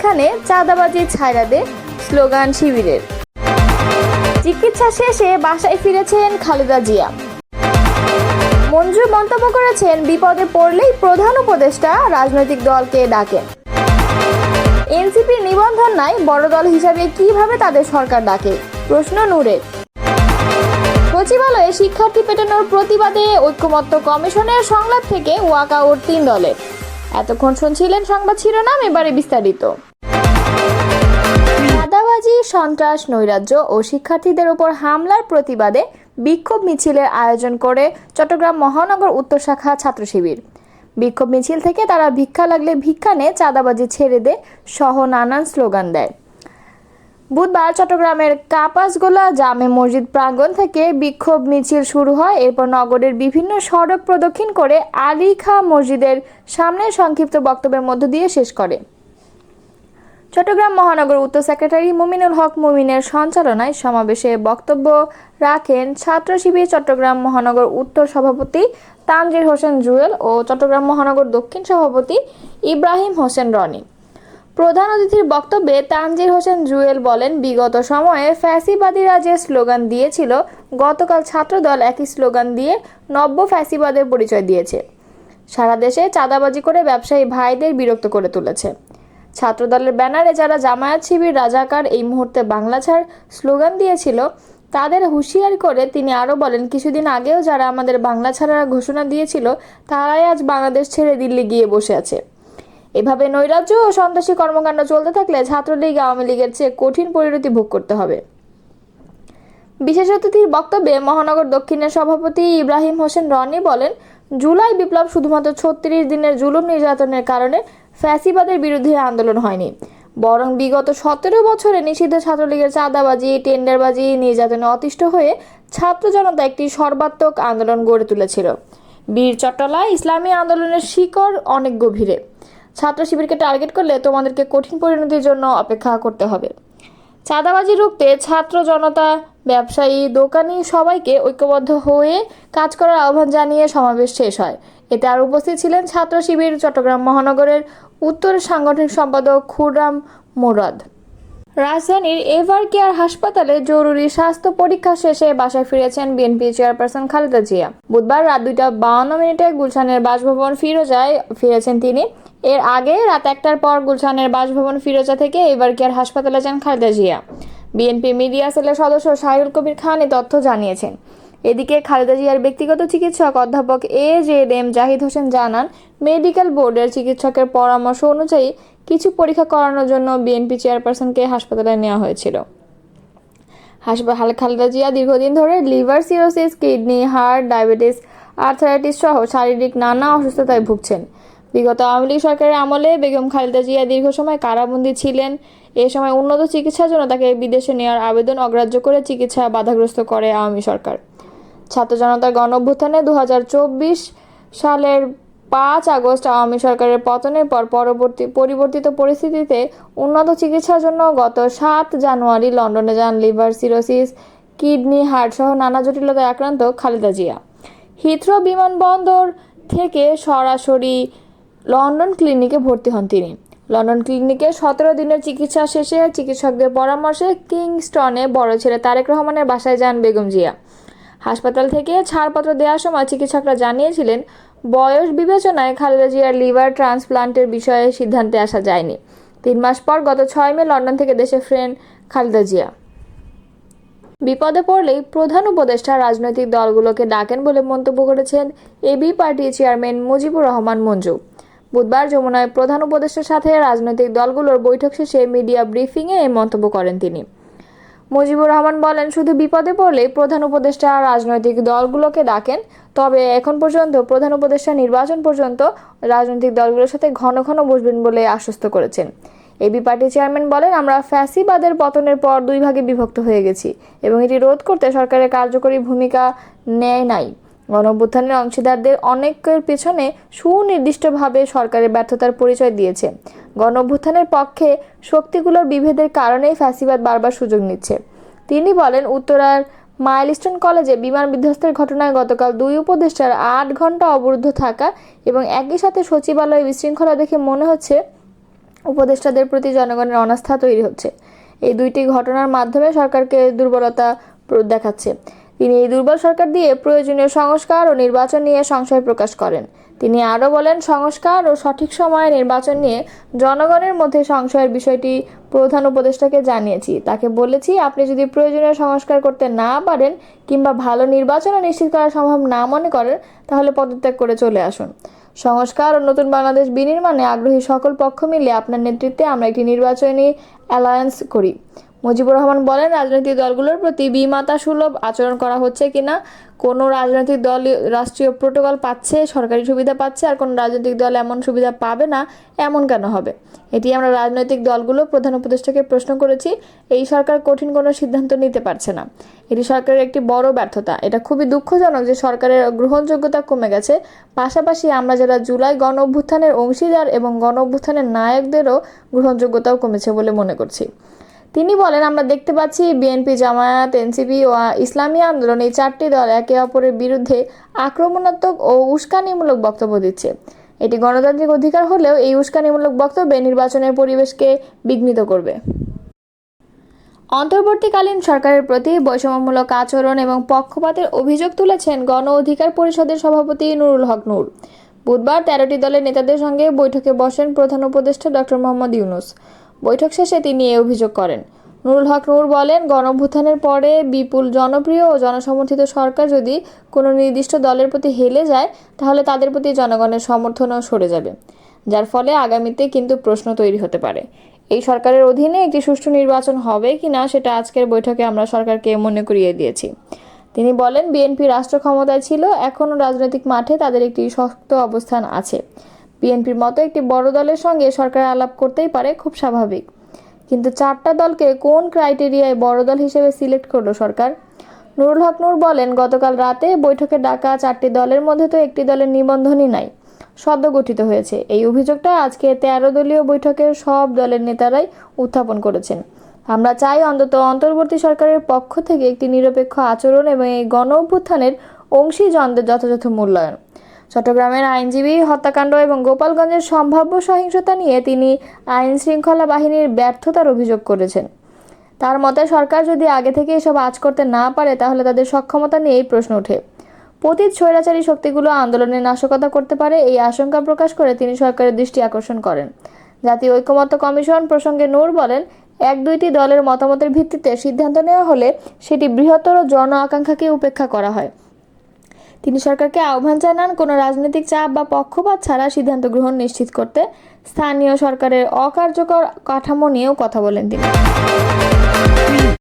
ভিক্ষা নে চাঁদাবাজি ছাইরা দে স্লোগান শিবিরের। চিকিৎসা শেষে বাসায় ফিরেছেন খালেদা জিয়া। মঞ্জু মন্তব্য করেছেন, বিপদে পড়লেই প্রধান উপদেষ্টা রাজনৈতিক দলকে ডাকেন। এনসিপি নিবন্ধন নাই, বড় দল হিসাবে কীভাবে তাদের সরকার ডাকে? প্রশ্ন নূরের। সচিবালয়ে শিক্ষার্থী পেটানোর প্রতিবাদে ঐক্যমত্য কমিশনের সংলাপ থেকে ওয়াকআউট তিন দলের। এতক্ষণ শুনছিলেন সংবাদ শিরোনাম, এবারে বিস্তারিত। চাঁদাবাজি সন্ত্রাস, নৈরাজ্য ও শিক্ষার্থীদের উপর হামলার প্রতিবাদে বিক্ষোভ মিছিলের আয়োজন করে চট্টগ্রাম মহানগর উত্তর শাখা ছাত্র শিবির। বিক্ষোভ মিছিল থেকে তারা ভিক্ষা লাগলে ভিক্ষা নে চাঁদাবাজি ছেড়ে দে সহ নানান স্লোগান দেয়। বুধবার চট্টগ্রামের কাপাসগোলা জামে মসজিদ প্রাঙ্গণ থেকে বিক্ষোভ মিছিল শুরু হয়। এরপর নগরের বিভিন্ন সড়ক প্রদক্ষিণ করে আলী খা মসজিদের সামনে সংক্ষিপ্ত বক্তব্যের মধ্য দিয়ে শেষ করে। চট্টগ্রাম মহানগর উত্তর সেক্রেটারি মুমিনুল হক মুমিনের সঞ্চালনায় সমাবেশে বক্তব্য রাখেন ছাত্র শিবির চট্টগ্রাম মহানগর উত্তর সভাপতি তানজির হোসেন জুয়েল ও চট্টগ্রাম মহানগর দক্ষিণ সভাপতি ইব্রাহিম হোসেন রনি। প্রধান অতিথির বক্তব্যে তানজির হোসেন জুয়েল বলেন, বিগত সময়ে ফ্যাসিবাদীরা যে স্লোগান দিয়েছিল, গতকাল ছাত্রদল একই স্লোগান দিয়ে নব্য ফ্যাসিবাদের পরিচয় দিয়েছে। সারা দেশে চাঁদাবাজি করে ব্যবসায়ী ভাইদের বিরক্ত করে তুলেছে। ছাত্রদলের ব্যানারে যারা জামায়াত শিবির, রাজাকার, এই মুহূর্তে বাংলা ছাড় স্লোগান দিয়েছিল, তাদের হুঁশিয়ার করে তিনি আরও বলেন, কিছুদিন আগেও যারা আমাদের বাংলা ছাড়ার ঘোষণা দিয়েছিল, তারাই আজ বাংলাদেশ ছেড়ে দিল্লি গিয়ে বসে আছে। এভাবে নৈরাজ্য ও সন্ত্রাসী কর্মকাণ্ড চলতে থাকলে ছাত্রলীগ আওয়ামী লীগের চেয়ে কঠিন পরিণতি ভোগ করতে হবে। বিশেষ অতিথির বক্তব্যে মহানগর দক্ষিণের সভাপতি ইব্রাহিম হোসেন রনি বলেন, জুলাই বিপ্লব শুধুমাত্র ছত্রিশ দিনের জুলুম নির্যাতনের কারণে ফ্যাসিবাদের বিরুদ্ধে আন্দোলন হয়নি। বরং বিগত সতেরো বছরে নিষিদ্ধ ছাত্রলীগের চাঁদাবাজি, টেন্ডারবাজি, নির্যাতনে অতিষ্ঠ হয়ে ছাত্র জনতা একটি সর্বাত্মক আন্দোলন গড়ে তুলেছিল। বীর চট্টলা ইসলামী আন্দোলনের শিকড় অনেক গভীরে। ছাত্র শিবিরকে টার্গেট করলে তোমাদেরকে কঠিন পরিণতির জন্য অপেক্ষা করতে হবে। চাঁদাবাজি রুখতে ছাত্র জনতা, ব্যবসায়ী, দোকানি সবাইকে ঐক্যবদ্ধ হয়ে কাজ করার আহ্বান জানিয়ে সমাবেশ শেষ হয়। এতে আর উপস্থিত ছিলেন ছাত্র শিবির চট্টগ্রাম মহানগরের উত্তর সাংগঠনিক সম্পাদক খুররাম মোরাদ। রাজধানীর এভার কেয়ার হাসপাতালে জরুরি স্বাস্থ্য পরীক্ষা শেষে বাসায় ফিরেছেন বিএনপি চেয়ারপারসন খালেদা জিয়া। বুধবার রাত দুইটা বাউন্ন মিনিটে গুলশানের বাসভবন ফিরোজায় ফিরেছেন তিনি। এর আগে রাত একটার পর গুলশানের বাসভবন ফিরোজা থেকে এভার কেয়ার হাসপাতালে যান খালেদা জিয়া। বিএনপি মিডিয়া সেলের সদস্য সাহিরুল কবির খান এ তথ্য জানিয়েছেন। এদিকে খালেদা জিয়ার ব্যক্তিগত চিকিৎসক অধ্যাপক A Z M Zahid Hossain জানান, মেডিকেল বোর্ডের চিকিৎসকের পরামর্শ অনুযায়ী কিছু পরীক্ষা করানোর জন্য বিএনপি চেয়ারপারসনকে হাসপাতালে নেওয়া হয়েছিল। হাসপাতাল খালেদা জিয়া দীর্ঘদিন ধরে liver cirrhosis, kidney heart diabetes, arthritis সহ শারীরিক নানা অসুস্থতায় ভুগছেন। বিগত আওয়ামী লীগ সরকারের আমলে বেগম খালেদা জিয়া দীর্ঘ সময় কারাবন্দী ছিলেন। এ সময় উন্নত চিকিৎসার জন্য তাকে বিদেশে নেওয়ার আবেদন অগ্রাহ্য করে চিকিৎসা বাধাগ্রস্ত করে আওয়ামী সরকার। ছাত্র জনতার গণ অভ্যুত্থানে দু সালের পাঁচ আগস্ট আওয়ামী সরকারের পতনের পর পরবর্তী, পরিবর্তিত পরিস্থিতিতে উন্নত চিকিৎসার জন্য গত সাত জানুয়ারি লন্ডনে যান লিভার সিরোসিস, কিডনি, হার্ট সহ নানা জটিলতায় আক্রান্ত খালেদা জিয়া। হিথ্রো বিমানবন্দর থেকে সরাসরি লন্ডন ক্লিনিকে ভর্তি হন তিনি। লন্ডন ক্লিনিকে সতেরো দিনের চিকিৎসা শেষে চিকিৎসকদের পরামর্শে কিংস্টনে বড় ছেলে তারেক রহমানের বাসায় যান বেগম জিয়া। হাসপাতাল থেকে ছাড়পত্র দেওয়ার সময় চিকিৎসকরা জানিয়েছিলেন, বয়স বিবেচনায় খালেদা জিয়ার লিভার ট্রান্সপ্লান্টের বিষয়ে সিদ্ধান্তে আসা যায়নি। তিন মাস পর গত ছয় মে লন্ডন থেকে দেশে ফ্রেন খালেদা জিয়া। বিপদে পড়লেই প্রধান উপদেষ্টা রাজনৈতিক দলগুলোকে ডাকেন বলে মন্তব্য করেছেন AB party chairman Mujibur Rahman Manju. বুধবার যমুনায় প্রধান উপদেষ্টার সাথে রাজনৈতিক দলগুলোর বৈঠক শেষে মিডিয়া ব্রিফিংয়ে এই মন্তব্য করেন তিনি। মুজিবুর রহমান বলেন, শুধু বিপদে পড়লে প্রধান উপদেষ্টা রাজনৈতিক দলগুলোকে ডাকেন, তবে এখন পর্যন্ত প্রধান উপদেষ্টা নির্বাচন পর্যন্ত রাজনৈতিক দলগুলোর সাথে ঘন ঘন বসবেন বলে আশ্বস্ত করেছেন। এবি পার্টি চেয়ারম্যান বলেন, আমরা ফ্যাসিবাদের পতনের পর দুই ভাগে বিভক্ত হয়ে গেছি এবং এটি রোধ করতে সরকারের কার্যকরী ভূমিকা নেয় নাই। গণঅভ্যুত্থানের অংশীদারদের অনেকের পেছনে সুনির্দিষ্টভাবে সরকারের ব্যর্থতার পরিচয় দিয়েছে। গণঅভ্যুত্থানের পক্ষে শক্তিগুলোর বিভেদের কারণেই ফ্যাসিবাদ বারবার সুযোগ নিচ্ছে। তিনি বলেন, উত্তরার মাইলস্টোন কলেজে বিমান বিধ্বস্তের ঘটনায় গতকাল দুই উপদেষ্টার আট ঘণ্টা অবরুদ্ধ থাকা এবং একই সাথে সচিবালয়ে বিশৃঙ্খলা দেখে মনে হচ্ছে উপদেষ্টাদের প্রতি জনগণের অনাস্থা তৈরি হচ্ছে। এই দুইটি ঘটনার মাধ্যমে সরকারকে দুর্বলতা দেখাচ্ছে। তিনি এই দুর্বল সরকার দিয়ে প্রয়োজনীয় সংস্কার ও নির্বাচন নিয়ে সংশয় প্রকাশ করেন। তিনি আরও বলেন, সংস্কার ও সঠিক সময়ে নির্বাচন নিয়ে জনগণের মধ্যে সংশয়ের বিষয়টি প্রধান উপদেষ্টাকে জানিয়েছি। তাকে বলেছি, আপনি যদি প্রয়োজনীয় সংস্কার করতে না পারেন কিংবা ভালো নির্বাচনও নিশ্চিত করা সম্ভব না মনে করেন, তাহলে পদত্যাগ করে চলে আসুন। সংস্কার ও নতুন বাংলাদেশ বিনির্মাণে আগ্রহী সকল পক্ষ মিলে আপনার নেতৃত্বে আমরা একটি নির্বাচনী অ্যালায়েন্স করি। মুজিবুর রহমান বলেন, রাজনৈতিক দলগুলোর প্রতি বিমাতা সুলভ আচরণ করা হচ্ছে কিনা, কোনো রাজনৈতিক দল রাষ্ট্রীয় প্রোটোকল পাচ্ছে, সরকারি সুবিধা পাচ্ছে, আর কোনো রাজনৈতিক দল এমন সুবিধা পাবে না, এমন কেন হবে? এটি আমরা রাজনৈতিক দলগুলো প্রধান উপদেষ্টাকে প্রশ্ন করেছি, এই সরকার কঠিন কোনো সিদ্ধান্ত নিতে পারছে না। এটি সরকারের একটি বড় ব্যর্থতা। এটা খুবই দুঃখজনক যে সরকারের গ্রহণযোগ্যতা কমে গেছে। পাশাপাশি আমরা যারা জুলাই গণ অভ্যুত্থানের অংশীদার এবং গণ অভ্যুত্থানের নায়কদেরও গ্রহণযোগ্যতাও কমেছে বলে মনে করছি। তিনি বলেন, আমরা দেখতে পাচ্ছি বিএনপি, জামায়াত, এনসিপি ও ইসলামী আন্দোলন এই চারটি দল একে অপরের বিরুদ্ধে আক্রমণাত্মক ও উস্কানিমূলক বক্তব্য দিচ্ছে। এটি গণতান্ত্রিক অধিকার হলেও এই উস্কানিমূলক বক্তব্যে নির্বাচনের পরিবেশকে বিঘ্নিত করবে। অন্তর্বর্তীকালীন সরকারের প্রতি বৈষম্যমূলক আচরণ এবং পক্ষপাতের অভিযোগ তুলেছেন গণ অধিকার পরিষদের সভাপতি নুরুল হক নূর। বুধবার তেরোটি দলের নেতাদের সঙ্গে বৈঠকে বসেন প্রধান উপদেষ্টা ডক্টর মোহাম্মদ ইউনুস। বৈঠক শেষে তিনি এ অভিযোগ করেন। নুরুল হক নূর বলেন, গণভ্যুত্থানের পরে বিপুল জনপ্রিয় ও জনসমর্থিত সরকার যদি কোনো নির্দিষ্ট দলের প্রতি হেলে যায়, তাহলে তাদের প্রতি জনগণের সমর্থনও সরে যাবে, যার ফলে আগামীতে কিন্তু প্রশ্ন তৈরি হতে পারে। এই সরকারের অধীনে একটি সুষ্ঠু নির্বাচন হবে কিনা সেটা আজকের বৈঠকে আমরা সরকারকে মনে করিয়ে দিয়েছি। তিনি বলেন, বিএনপি রাষ্ট্র ক্ষমতায় ছিল, এখনও রাজনৈতিক মাঠে তাদের একটি শক্ত অবস্থান আছে। বিএনপির মতো একটি বড় দলের সঙ্গে সরকার আলাপ করতেই পারে, খুব স্বাভাবিক। কিন্তু চারটা দলকে কোন ক্রাইটেরিয়ায় বড় দল হিসেবে সিলেক্ট করল সরকার? নুরুল হক নূর বলেন, গতকাল রাতে বৈঠকে ডাকা চারটি দলের মধ্যে তো একটি দলের নিবন্ধনই নাই সদ্য গঠিত হয়েছে। এই অভিযোগটা আজকে তেরো দলীয় বৈঠকের সব দলের নেতারাই উত্থাপন করেছেন। আমরা চাই অন্তত অন্তর্বর্তী সরকারের পক্ষ থেকে একটি নিরপেক্ষ আচরণ এবং এই গণ অভ্যুত্থানের অংশীজনদের যথাযথ মূল্যায়ন। চট্টগ্রামের আইনজীবী হত্যাকাণ্ড এবং গোপালগঞ্জের সম্ভাব্য সহিংসতা নিয়ে তিনি আইন শৃঙ্খলা বাহিনীর ব্যর্থতার অভিযোগ করেছেন। তার মতে, সরকার যদি আগে থেকে এসব আজ করতে না পারে, তাহলে তাদের সক্ষমতা নিয়েই প্রশ্ন ওঠে। পতিত স্বৈরাচারী শক্তিগুলো আন্দোলনের নাশকতা করতে পারে এই আশঙ্কা প্রকাশ করে তিনি সরকারের দৃষ্টি আকর্ষণ করেন। জাতীয় ঐকমত্য কমিশন প্রসঙ্গে নূর বলেন, এক দুইটি দলের মতামতের ভিত্তিতে সিদ্ধান্ত নেওয়া হলে সেটি বৃহত্তর জন আকাঙ্ক্ষাকে উপেক্ষা করা হয়। তিনি সরকারকে আহ্বান জানান কোনো রাজনৈতিক চাপ বা পক্ষপাত ছাড়া সিদ্ধান্ত গ্রহণ নিশ্চিত করতে। স্থানীয় সরকারের অকার্যকর কাঠামো নিয়েও কথা বলেন তিনি।